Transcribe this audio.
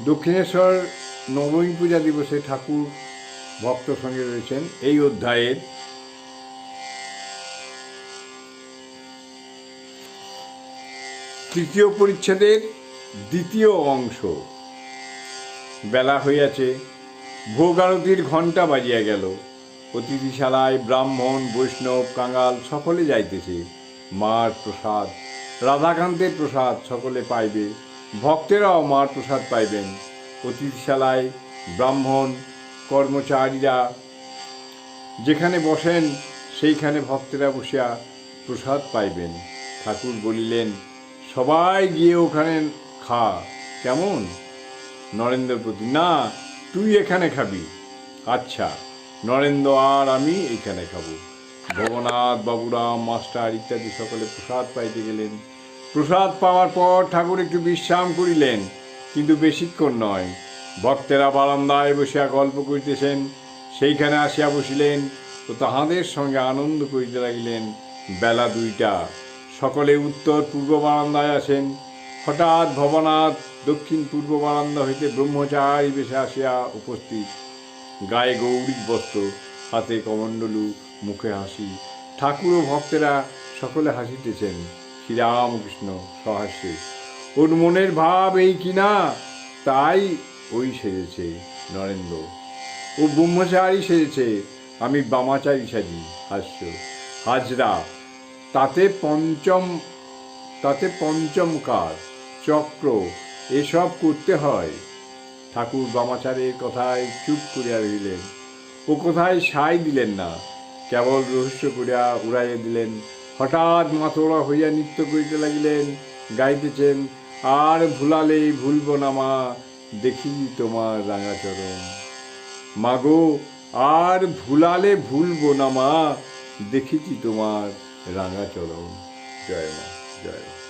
দক্ষিণেশ্বর নবমী পূজা দিবসে ঠাকুর ভক্ত সঙ্গে রয়েছেন এই অধ্যায়ের। তৃতীয় পরিচ্ছেদের দ্বিতীয় অংশ। বেলা হইয়াছে, ভোগ আরতির ঘণ্টা বাজিয়া গেল। অতিথিশালায় ব্রাহ্মণ, বৈষ্ণব, কাঙাল সকলে যাইতেছে। মার প্রসাদ, রাধাকান্তের প্রসাদ সকলে পাইবে। ভক্তেরাও মার প্রসাদ পাইবেন। অতিথিশালায় ব্রাহ্মণ, কর্মচারীরা যেখানে বসেন, সেইখানে ভক্তেরা বসিয়া প্রসাদ পাইবেন। ঠাকুর বলিলেন, সবাই গিয়ে ওখানে খা। কেমন? নরেন্দ্রপতি না, তুই এখানে খাবি। আচ্ছা নরেন্দ্র, আর আমি এইখানে খাব। ভবনাথ বাবুরাম, মাস্টার ইত্যাদি সকলে প্রসাদ পাইতে গেলেন। প্রসাদ পাওয়ার পর ঠাকুর একটু বিশ্রাম করিলেন, কিন্তু বেশিক্ষণ নয়। ভক্তেরা বারান্দায় বসিয়া গল্প করিতেছেন, সেইখানে আসিয়া বসিলেন ও তাহাদের সঙ্গে আনন্দ করিতে লাগিলেন। বেলা দুইটা। সকলে উত্তর পূর্ব বারান্দায় আসেন। হঠাৎ ভবনাথ দক্ষিণ পূর্ব বারান্দা হইতে ব্রহ্মচারী বেশে আসিয়া উপস্থিত। গায়ে গৌরিক বস্ত্র, হাতে কমণ্ডলু, মুখে হাসি। ঠাকুর ও ভক্তেরা সকলে হাসিতেছেন। শ্রীরামকৃষ্ণ সহাস্যে ওর মনের ভাব এই কিনা তাই ওই সেজেছে নরেন্দ্র। ও ব্রহ্মচারী সেজেছে, আমি বামাচারী সাজি, হাস্য। হাজরা, তাতে পঞ্চম তাতে পঞ্চম কাজ চক্র, এসব করতে হয়। ঠাকুর বামাচারের কথায় চুপ করিয়া রইলেন ও কোথায় সাই দিলেন না, কেবল রহস্য করিয়া উড়াইয়া দিলেন হঠাৎ মাথোড়া হইয়া নৃত্য করিতে লাগিলেন, গাইতেছেন, আর ভুলালে ভুলব না মা, দেখি তোমার রাঙাচরণ। মাগো, আর ভুলালে ভুলব না মা, দেখেছি তোমার রাঙাচরণ। জয় মা জয় মা।